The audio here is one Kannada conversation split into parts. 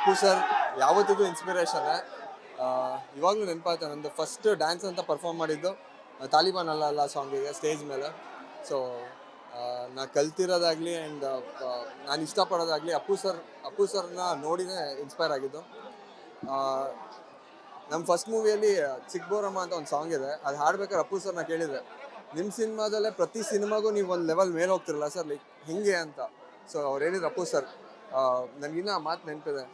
ಅಪ್ಪು ಸರ್, ಯಾವತ್ತಿಗೂ ಇನ್ಸ್ಪಿರೇಷನ್ ಇವಾಗಲೂ ನೆನಪಾಯ್ತು ನಂದು ಫಸ್ಟ್ ಡ್ಯಾನ್ಸ್ ಅಂತ ಪರ್ಫಾರ್ಮ್ ಮಾಡಿದ್ದು ತಾಲಿಬಾನ್ ಅಲ್ಲ ಅಲ್ಲ ಸಾಂಗಿಗೆ ಸ್ಟೇಜ್ ಮೇಲೆ. ಸೊ ನಾ ಕಲ್ತಿರೋದಾಗಲಿ ಆ್ಯಂಡ್ ನಾನು ಇಷ್ಟಪಡೋದಾಗಲಿ ಅಪ್ಪು ಸರ್, ಅಪ್ಪು ಸರ್ನ ನೋಡಿನೇ ಇನ್ಸ್ಪೈರ್ ಆಗಿದ್ದು. ನಮ್ಮ ಫಸ್ಟ್ ಮೂವಿಯಲ್ಲಿ ಚಿಕ್ಕಬೋರಮ್ಮ ಅಂತ ಒಂದು ಸಾಂಗ್ ಇದೆ, ಅದು ಹಾಡ್ಬೇಕಾದ್ರೆ ಅಪ್ಪು ಸರ್ನ ಕೇಳಿದೆ. ನಿಮ್ಮ ಸಿನಿಮಾದಲ್ಲೇ ಪ್ರತಿ ಸಿನಿಮಾಗೂ ನೀವು ಒಂದು ಲೆವೆಲ್ ಮೇಲೆ ಹೋಗ್ತಿರಲ್ಲ ಸರ್ ಲೈಕ್ ಹಿಂಗೆ ಅಂತ? ಸೊ ಅವ್ರು ಹೇಳಿದ್ರು ಅಪ್ಪು ಸರ್ ನನಗಿನ್ನ ಮಾತು ನೆನಪಿದೆ.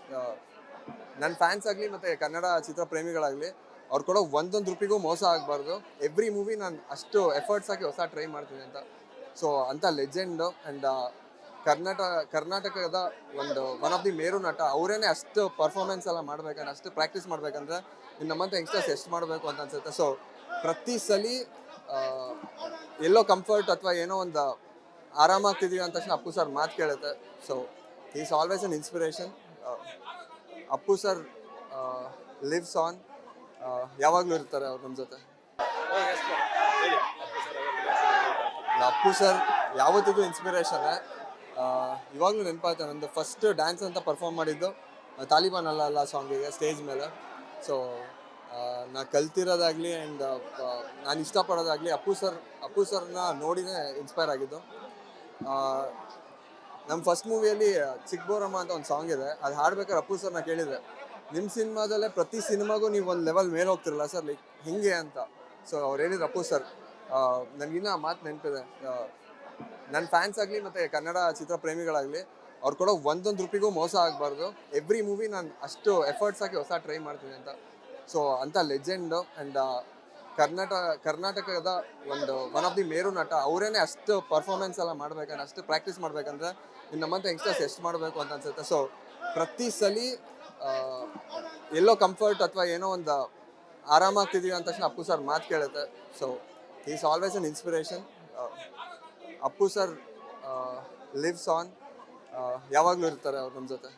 ನನ್ನ ಫ್ಯಾನ್ಸ್ ಆಗಲಿ ಮತ್ತು ಕನ್ನಡ ಚಿತ್ರ ಪ್ರೇಮಿಗಳಾಗಲಿ ಅವ್ರು ಕೊಡೋ ಒಂದೊಂದು ರೂಪಿಗೂ ಮೋಸ ಆಗಬಾರ್ದು. ಎವ್ರಿ ಮೂವಿ ನಾನು ಅಷ್ಟು ಎಫರ್ಟ್ಸ್ ಹಾಕಿ ಹೊಸ ಟ್ರೈ ಮಾಡ್ತೀನಿ ಅಂತ. ಸೊ ಅಂಥ ಲೆಜೆಂಡು ಆ್ಯಂಡ್ ಕರ್ನಾಟಕ ಕರ್ನಾಟಕದ ಒಂದು ಒನ್ ಆಫ್ ದಿ ಮೇರು ನಟ, ಅವರೇನೆ ಅಷ್ಟು ಪರ್ಫಾರ್ಮೆನ್ಸ್ ಎಲ್ಲ ಮಾಡ್ಬೇಕಂದ್ರೆ, ಅಷ್ಟು ಪ್ರಾಕ್ಟೀಸ್ ಮಾಡ್ಬೇಕಂದ್ರೆ, ಇನ್ನು ನಮ್ಮಂತ ಯಂಗ್ಸ್ಟರ್ಸ್ ಎಷ್ಟು ಮಾಡಬೇಕು ಅಂತ ಅನ್ಸುತ್ತೆ. ಸೊ ಪ್ರತಿ ಸಲ ಎಲ್ಲೋ ಕಂಫರ್ಟ್ ಅಥವಾ ಏನೋ ಒಂದು ಆರಾಮಾಗ್ತಿದ್ದೀವಿ ಅಂತ ತಕ್ಷಣ ಅಪ್ಪು ಸರ್ ಮಾತು ಕೇಳುತ್ತೆ. So is always an inspiration Appu sir lives on ಯಾವಾಗಲೂ ಇರ್ತಾರೆ ಅವ್ರು ನಮ್ಮ ಜೊತೆ. ಅಪ್ಪು ಸರ್ ಯಾವತ್ತಿಗೂ ಇನ್ಸ್ಪಿರೇಷನ್ ಇವಾಗಲೂ ನೆನಪಾಯ್ತು, ನಂದು ಫಸ್ಟ್ ಡ್ಯಾನ್ಸ್ ಅಂತ ಪರ್ಫಾರ್ಮ್ ಮಾಡಿದ್ದು ತಾಲಿಬಾನ್ ಅಲ್ಲ ಅಲ್ಲ ಸಾಂಗಿಗೆ ಸ್ಟೇಜ್ ಮೇಲೆ. ಸೊ ನಾ ಕಲ್ತಿರೋದಾಗಲಿ ಆ್ಯಂಡ್ ನಾನು ಇಷ್ಟಪಡೋದಾಗಲಿ ಅಪ್ಪು ಸರ್ ಅಪ್ಪು ಸರ್ನ ನೋಡಿನೇ ಇನ್ಸ್ಪೈರ್ ಆಗಿದ್ದು. ನಮ್ಮ ಫಸ್ಟ್ ಮೂವಿಯಲ್ಲಿ ಚಿಕ್ಕಬೋರಮ್ಮ ಅಂತ ಒಂದು ಸಾಂಗ್ ಇದೆ. ಅದು ಹಾಡ್ಬೇಕಾದ್ರೆ ಅಪ್ಪು ಸರ್ನ ಕೇಳಿದೆ. ನಿಮ್ಮ ಸಿನಿಮಾದಲ್ಲೇ ಪ್ರತಿ ಸಿನಿಮಾಗೂ ನೀವು ಒಂದು ಲೆವೆಲ್ ಮೇಲೆ ಹೋಗ್ತಿರಲ್ಲ ಸರ್ ಲೈಕ್ ಹಿಂಗೆ ಅಂತ. ಸೊ ಅವ್ರು ಹೇಳಿದ್ರು ಅಪ್ಪು ಸರ್ ನನಗಿನ್ನ ಮಾತು ನೆನಪಿದೆ. ನನ್ನ ಫ್ಯಾನ್ಸ್ ಆಗಲಿ ಮತ್ತು ಕನ್ನಡ ಚಿತ್ರ ಪ್ರೇಮಿಗಳಾಗಲಿ, ಅವ್ರು ಕೊಡೋ ಒಂದೊಂದು ರೂಪಿಗೂ ಮೋಸ ಆಗಬಾರ್ದು. ಎವ್ರಿ ಮೂವಿ ನಾನು ಅಷ್ಟು ಎಫರ್ಟ್ಸ್ ಹಾಕಿ ಹೊಸ ಟ್ರೈ ಮಾಡ್ತೀನಿ ಅಂತ. ಸೊ ಅಂಥ ಲೆಜೆಂಡು ಆ್ಯಂಡ್ ಕರ್ನಾಟಕ ಕರ್ನಾಟಕದ ಒಂದು ಒನ್ ಆಫ್ ದಿ ಮೇರು ನಟ, ಅವರೇನೆ ಅಷ್ಟು ಪರ್ಫಾರ್ಮೆನ್ಸ್ ಎಲ್ಲ ಮಾಡ್ಬೇಕಂದ್ರೆ, ಅಷ್ಟು ಪ್ರಾಕ್ಟೀಸ್ ಮಾಡ್ಬೇಕಂದ್ರೆ ಇನ್ನು ನಮ್ಮಂತ ಯಂಗ್ಸ್ಟರ್ಸ್ ಎಷ್ಟು ಮಾಡಬೇಕು ಅಂತ ಅನ್ಸುತ್ತೆ. ಸೊ ಪ್ರತಿ ಸಲ ಎಲ್ಲೋ ಕಂಫರ್ಟ್ ಅಥವಾ ಏನೋ ಒಂದು ಆರಾಮಾಗ್ತಿದೀವಿ ಅಂತ ತಕ್ಷಣ ಅಪ್ಪು ಸರ್ ಮಾತು ಕೇಳುತ್ತೆ. So is always an inspiration Appu sir lives on ಯಾವಾಗಲೂ ಇರ್ತಾರೆ ಅವ್ರು ನಮ್ಮ ಜೊತೆ.